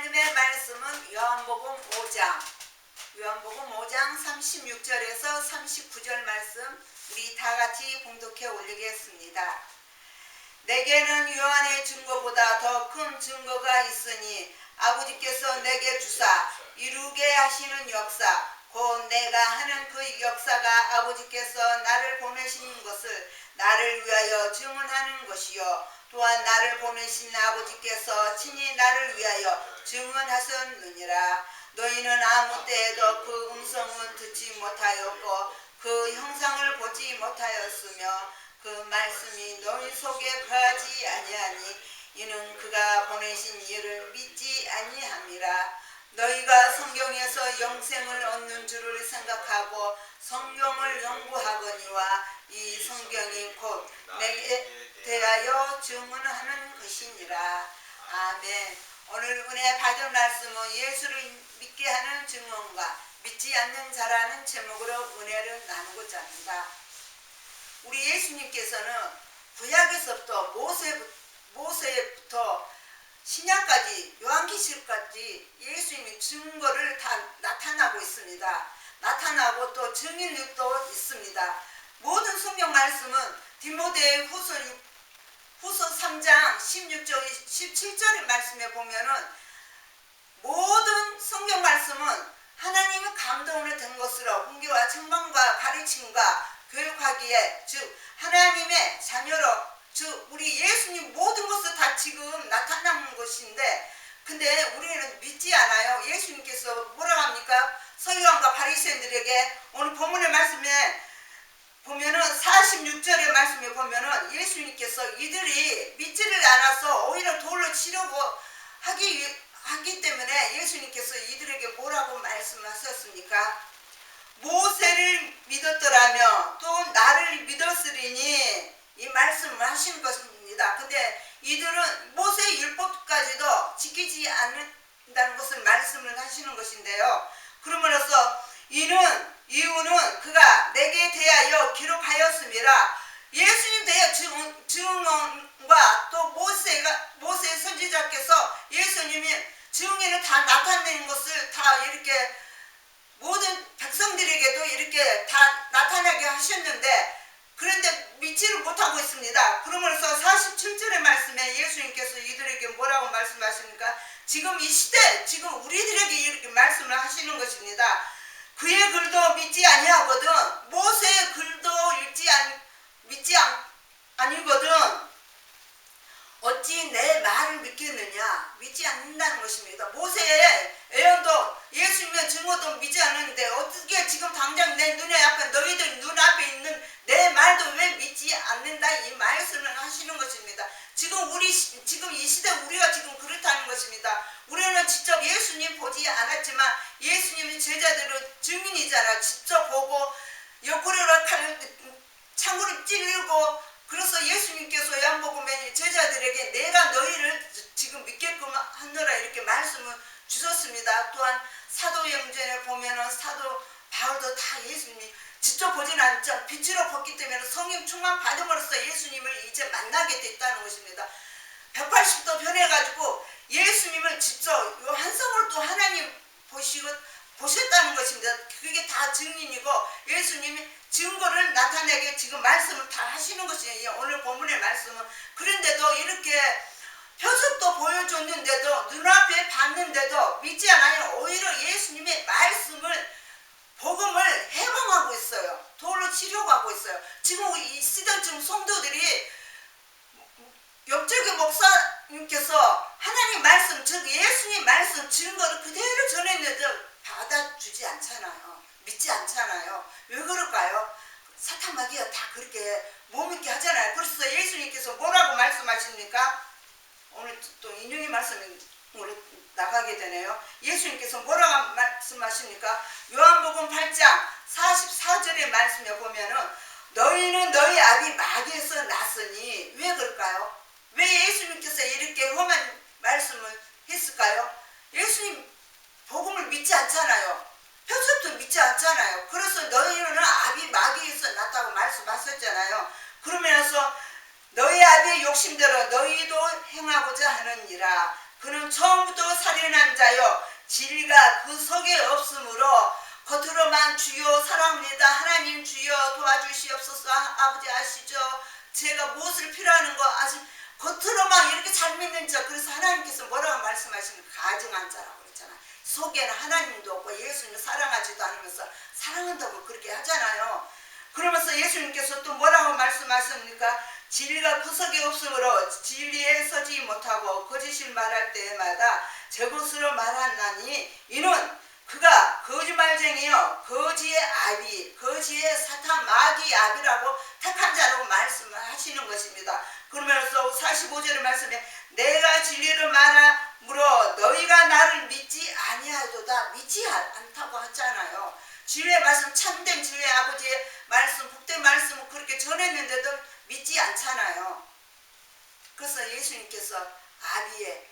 하나님의 말씀은 요한복음 5장, 요한복음 5장 36절에서 39절 말씀 우리 다 같이 봉독해 올리겠습니다. 내게는 요한의 증거보다 더 큰 증거가 있으니 아버지께서 내게 주사 이루게 하시는 역사 곧 내가 하는 그 역사가 아버지께서 나를 보내신 것을 나를 위하여 증언하는 것이요. 또한 나를 보내신 아버지께서 친히 나를 위하여 증언하셨느니라. 너희는 아무 때에도 그 음성은 듣지 못하였고 그 형상을 보지 못하였으며 그 말씀이 너희 속에 거하지 아니하니 이는 그가 보내신 이를 믿지 아니함이라. 너희가 영생을 얻는 줄을 생각하고 성경을 연구하거니와 이 성경이 곧 내게 대하여 증언하는 것이니라. 아멘. 오늘 은혜 받은 말씀은 예수를 믿게 하는 증언과 믿지 않는 자라는 제목으로 은혜를 나누고자 합니다. 우리 예수님께서는 구약에서부터 모세, 모세부터 신약까지 요한계시록까지 예수님이 증거를 다 나타나고 있습니다. 나타나고 또 증인력도 있습니다. 모든 성경 말씀은 디모데 후서 6, 후서 3장 16절 17절의 말씀에 보면은 모든 성경 말씀은 하나님의 감동으로 된 것으로 훈계와 책망과 가르침과 교육하기에 즉 하나님의 자녀로 즉 우리 예수님 모든 것을 다 지금 나타나는 것인데 근데 우리는 믿지 않아요. 예수님께서 뭐라고 합니까? 서기관과 바리새인들에게 오늘 본문의 말씀에 보면은 46절의 말씀에 보면은 예수님께서 이들이 믿지를 않아서 오히려 돌로 치려고 하기 위- 하기 때문에 예수님께서 이들에게 뭐라고 말씀하셨습니까? 모세를 믿었더라며 또 나를 믿었으리니 이 말씀을 하시는 것입니다. 근데 이들은 모세 율법까지도 지키지 않는다는 것을 말씀을 하시는 것인데요. 그러므로서 이는 이유는 그가 내게 대하여 기록하였음이라 예수님 대하여 증- 증언과 또 모세가 모세 선지자께서 예수님이 증인을 다 나타내는 것을 다 이렇게 모든 백성들에게도 이렇게 다 나타나게 하셨는데 그런데 믿지를 못하고 있습니다. 그러면서 47절의 말씀에 예수님께서 이들에게 뭐라고 말씀하십니까? 지금 이 시대, 지금 우리들에게 이렇게 말씀을 하시는 것입니다. 그의 글도 믿지 아니하거든 모세의 글도 읽지 안, 믿지 않, 아니거든 어찌 내 말을 믿겠느냐 믿지 않는다는 것입니다. 모세의 예언도 예수님의 증거도 믿지 않는데 어떻게 지금 당장 내 눈에 앞에 너희들 눈앞에 있는 내 말도 왜 믿지 않는다 이 말씀을 하시는 것입니다. 지금 우리 시- 지금 이 시대 우리가 지금 그렇다는 것입니다. 우리는 직접 예수님 보지 않았지만 예수님이 제자들은 증인이잖아. 직접 보고 옆구리로 칼 창구를 찔리고 그래서 예수님께서 양복음에 제자들에게 내가 너희를 지금 믿게끔 하느라 이렇게 말씀을 주셨습니다. 또한 사도행전에 보면은 사도 바울도 다 예수님이 직접 보지는 않죠. 빛으로 봤기 때문에 성령 충만 받음으로써 예수님을 이제 만나게 됐다는 것입니다. 180도 변해가지고 예수님을 직접 요 한성으로 또 하나님 보시고 보셨다는 것입니다. 그게 다 증인이고 예수님이 증거를 나타내게 지금 말씀을 다 하시는 것이에요. 오늘 본문의 말씀은 그런데도 이렇게 표적도 보여줬는데도 눈앞에 봤는데도 믿지 않아요. 오히려 예수님의 말씀을 복음을 해방하고 있어요. 돌로 치려고 하고 있어요. 지금 이 지금 성도들이 옆쪽의 목사님께서 하나님 말씀, 즉 예수님 말씀 증거를 그대로 전했는데 받아주지 않잖아요. 믿지 않잖아요. 왜 그럴까요? 사탄 마귀가 다 그렇게 못 믿게 하잖아요. 그래서 예수님께서 뭐라고 말씀하십니까? 오늘 또 인용의 말씀이 나가게 되네요. 예수님께서 뭐라고 말씀하십니까? 요한복음 8장 44절의 말씀에 보면은 너희는 너희 아비 마귀에서 났으니 왜 그럴까요? 왜 예수님께서 이렇게 험한 말씀을 했을까요? 예수님 복음을 믿지 않잖아요. 표적도 믿지 않잖아요. 그래서 너희는 아비 마귀에서 났다고 말씀하셨잖아요. 그러면서 너희 아비의 욕심대로 너희도 행하고자 하느니라. 그는 처음부터 살인한 자요 진리가 그 속에 없으므로 겉으로만 주여 사랑합니다. 하나님 주여 도와주시옵소서. 아, 아버지 아시죠? 제가 무엇을 필요하는 거 아시 겉으로만 이렇게 잘 믿는 자 그래서 하나님께서 뭐라고 말씀하시는 가증한 자라고 그랬잖아. 속에는 하나님도 없고 예수님을 사랑하지도 않으면서 사랑한다고 그렇게 하잖아요. 그러면서 예수님께서 또 뭐라고 말씀하십니까? 진리가 구석에 없으므로 진리에 서지 못하고 거짓을 말할 때마다 저것으로 말하나니 이는 그가 거짓말쟁이요 거지의 아비 거지의 사탄 마귀 아비라고 택한 자라고 말씀하시는 것입니다. 그러면서 45절의 말씀에 내가 진리를 말하므로 너희가 나를 믿지 아니하도다 믿지 않다고 하잖아요. 진리의 말씀 참된 진리의 아버지의 말씀 복된 말씀을 그렇게 전했는데도 믿지 않잖아요. 그래서 예수님께서 아비의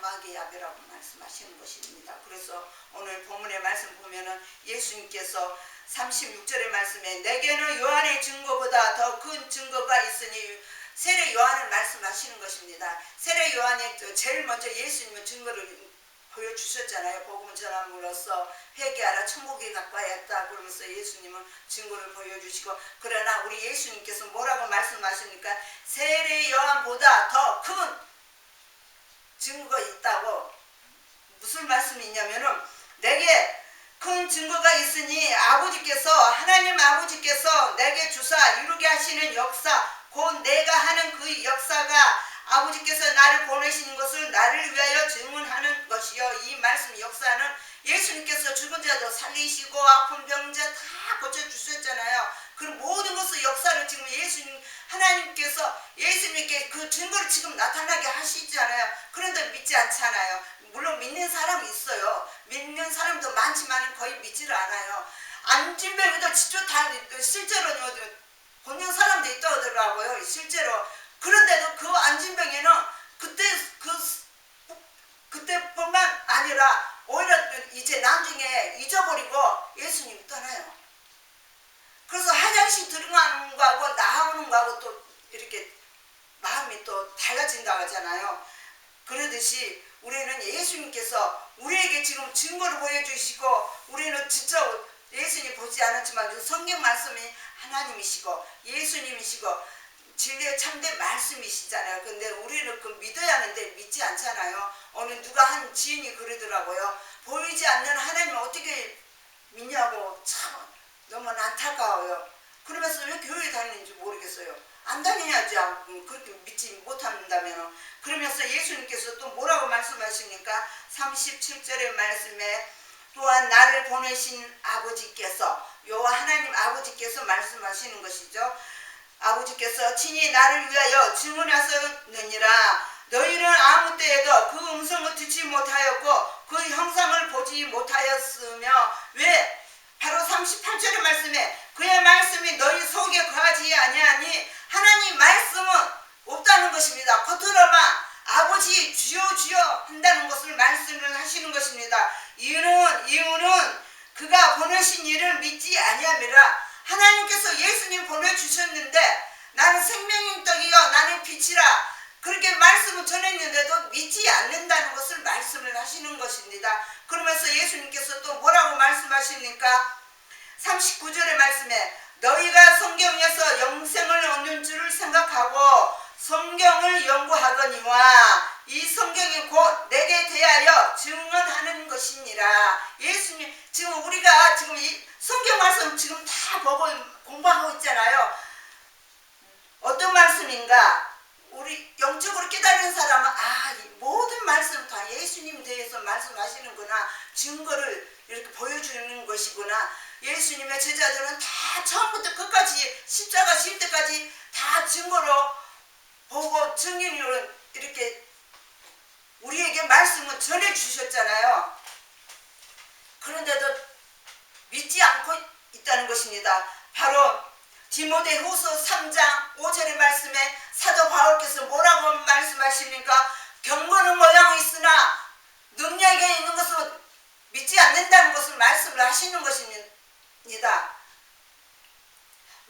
마귀의 아비라고 말씀하시는 것입니다. 그래서 오늘 본문의 말씀 보면은 예수님께서 36절의 말씀에 내게는 요한의 증거보다 더 큰 증거가 있으니 세례 요한을 말씀하시는 것입니다. 세례 요한이 제일 먼저 예수님의 증거를 보여주셨잖아요. 복음 전함으로써 회개하라 천국이 가까이 했다 그러면서 예수님은 증거를 보여주시고 그러나 우리 예수님께서 뭐라고 말씀하십니까? 세례 요한보다 더 큰 증거가 있다고 무슨 말씀이 있냐면은 내게 큰 증거가 있으니 아버지께서 하나님 아버지께서 내게 주사 이루게 하시는 역사 곧 내가 하는 그 역사가 아버지께서 나를 보내신 것을 나를 위하여 증언하는 것이요 이 말씀 역사는 예수님께서 죽은 자도 살리시고 아픈 병자 다 고쳐 주셨잖아요. 그 모든 것을 역사를 지금 예수님 하나님께서 예수님께 그 증거를 지금 나타나게 하시잖아요. 그런데 믿지 않잖아요. 물론 믿는 사람이 있어요. 믿는 사람도 많지만 거의 믿지를 않아요. 안진병에도 직접 다 실제로는 본능 사람도 있다고 하더라고요. 실제로. 그런데도 그 안진병에는 그때 그 그때뿐만 아니라 오히려 이제 나중에 잊어버리고 예수님 떠나요. 그래서 화장실 들어가는 거하고 나오는 거하고 또 이렇게 마음이 또 달라진다고 하잖아요. 그러듯이 우리는 예수님께서 우리에게 지금 증거를 보여주시고 우리는 진짜 예수님 보지 않았지만 그 성경 말씀이 하나님이시고 예수님이시고 진리의 참된 말씀이시잖아요. 근데 우리는 그 믿어야 하는데 믿지 않잖아요. 오늘 누가 한 지인이 그러더라고요. 보이지 않는 하나님을 어떻게 믿냐고 참 너무 안타까워요. 그러면서 왜 교회 다니는지 모르겠어요. 안 다녀야지 음, 그렇게 믿지 못한다면 그러면서 예수님께서 또 뭐라고 말씀하십니까? 37절의 말씀에 또한 나를 보내신 아버지께서 요 하나님 아버지께서 말씀하시는 것이죠. 아버지께서 친히 나를 위하여 증언하셨느니라 너희는 아무 때에도 그 음성을 듣지 못하였고 그 형상을 보지 못하였으며 왜 바로 38절의 말씀에 그의 말씀이 너희 속에 거하지 아니하니 하나님 말씀은 없다는 것입니다. 겉으로만 아버지 주여 주여 한다는 것을 말씀을 하시는 것입니다. 이유는 이유는 그가 보내신 일을 믿지 아니함이라 하나님께서 예수님 보내주셨는데 나는 생명의 떡이요 나는 빛이라 그렇게 말씀을 전했는데도 믿지 않는다는 것을 말씀을 하시는 것입니다. 그러면서 예수님께서 또 뭐라고 말씀하십니까? 39절의 말씀에 너희가 성경에서 영생을 얻는 줄을 생각하고 성경을 연구하거니와 이 성경이 곧 내게 대하여 증언하는 것이니라. 예수님 지금 우리가 지금 이 성경 말씀 지금 다 보고 있잖아요. 어떤 말씀인가? 우리 영적으로 깨달은 사람은 아, 이 모든 말씀 다 예수님 대해서 말씀하시는구나. 증거를 이렇게 보여주는 것이구나. 예수님의 제자들은 다 처음부터 끝까지 때까지 다 증거로 보고 증인으로 이렇게 우리에게 말씀을 전해 주셨잖아요. 그런데도 믿지 않고 있다는 것입니다. 바로 디모데 후서 3장 5절의 말씀에 사도 바울께서 뭐라고 말씀하십니까? 경건은 모양이 있으나 능력에 있는 것을 믿지 않는다는 것을 말씀을 하시는 것입니다.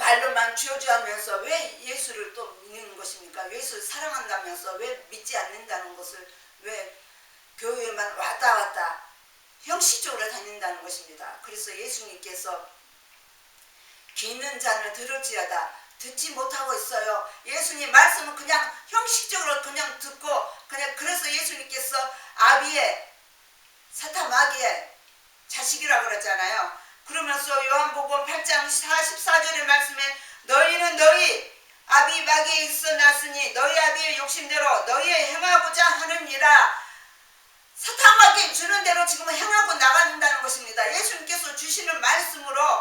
말로만 주여주하면서 왜 예수를 또 믿는 것입니까? 예수를 사랑한다면서 왜 믿지 않는다는 것을 왜 그냥 왔다 왔다 형식적으로 다닌다는 것입니다. 그래서 예수님께서 귀 있는 자는 들을지어다 듣지 못하고 있어요. 예수님 말씀은 그냥 형식적으로 그냥 듣고 그냥 그래서 예수님께서 아비의 사탄 마귀의 자식이라 그러잖아요. 그러면서 요한복음 8장 44절의 말씀에 너희는 너희 아비 마귀에 있어 났으니 너희 아비의 욕심대로 너희의 행하고자 하느니라 사탄마귀 주는 대로 지금 행하고 나간다는 것입니다. 예수님께서 주시는 말씀으로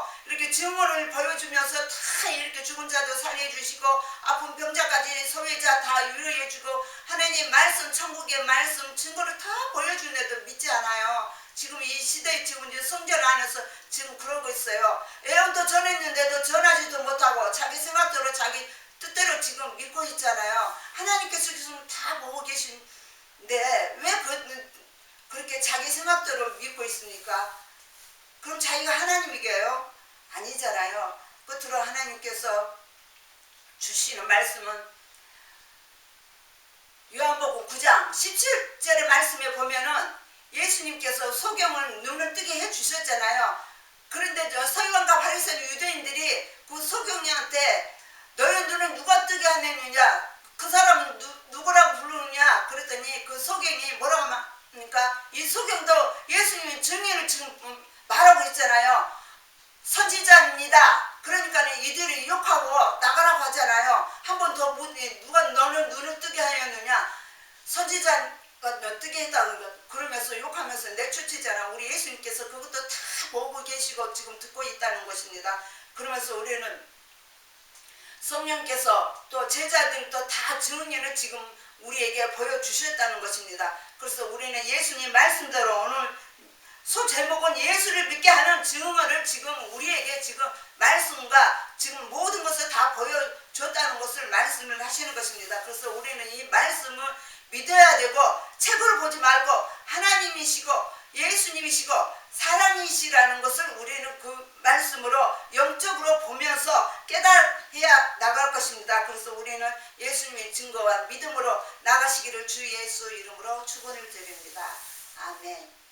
증언을 보여주면서 다 이렇게 죽은 자도 살려주시고 아픈 병자까지 소외자 다 위로해주고 하나님 말씀 천국의 말씀 증거를 다 보여주는데도 믿지 않아요. 지금 이 시대에 지금 이제 성전 안에서 지금 그러고 있어요. 애원도 전했는데도 전하지도 못하고 자기 생각대로 자기 뜻대로 지금 믿고 있잖아요. 하나님께서 지금 다 보고 계신데 왜 그, 그렇게 자기 생각대로 믿고 있습니까? 그럼 자기가 하나님이게요? 아니잖아요. 끝으로 하나님께서 주시는 말씀은 요한복음 9장 17절의 말씀에 보면은 예수님께서 소경을 눈을 뜨게 해 주셨잖아요. 그런데 저 서기관과 바리새인 유대인들이 그 소경이한테 너의 눈을 누가 뜨게 하느냐? 그 사람은 누, 누구라고 부르느냐? 그랬더니 그 소경이 뭐라고 하니까 이 소경도 예수님의 증인을 지금 음, 말하고 있잖아요. 선지자입니다. 그러니까 이들이 욕하고 나가라고 하잖아요. 한 번 더 누가 너는 눈을 뜨게 하였느냐? 선지자가 너 뜨게 했다고 그러면서 욕하면서 내쫓지잖아. 우리 예수님께서 그것도 다 보고 계시고 지금 듣고 있다는 것입니다. 그러면서 우리는 성령께서 또 제자들도 다 증언을 지금 우리에게 보여주셨다는 것입니다. 그래서 우리는 예수님 말씀대로 오늘 소 제목은 예수를 믿게 하는 증언을 지금 우리에게 지금 말씀과 지금 모든 것을 다 보여줬다는 것을 말씀을 하시는 것입니다. 그래서 우리는 이 말씀을 믿어야 되고 책을 보지 말고 하나님이시고 예수님이시고 사랑이시라는 것을 우리는 그 말씀으로 영적으로 보면서 깨달아야 나갈 것입니다. 그래서 우리는 예수님의 증거와 믿음으로 나가시기를 주 예수 이름으로 축원을 드립니다. 아멘.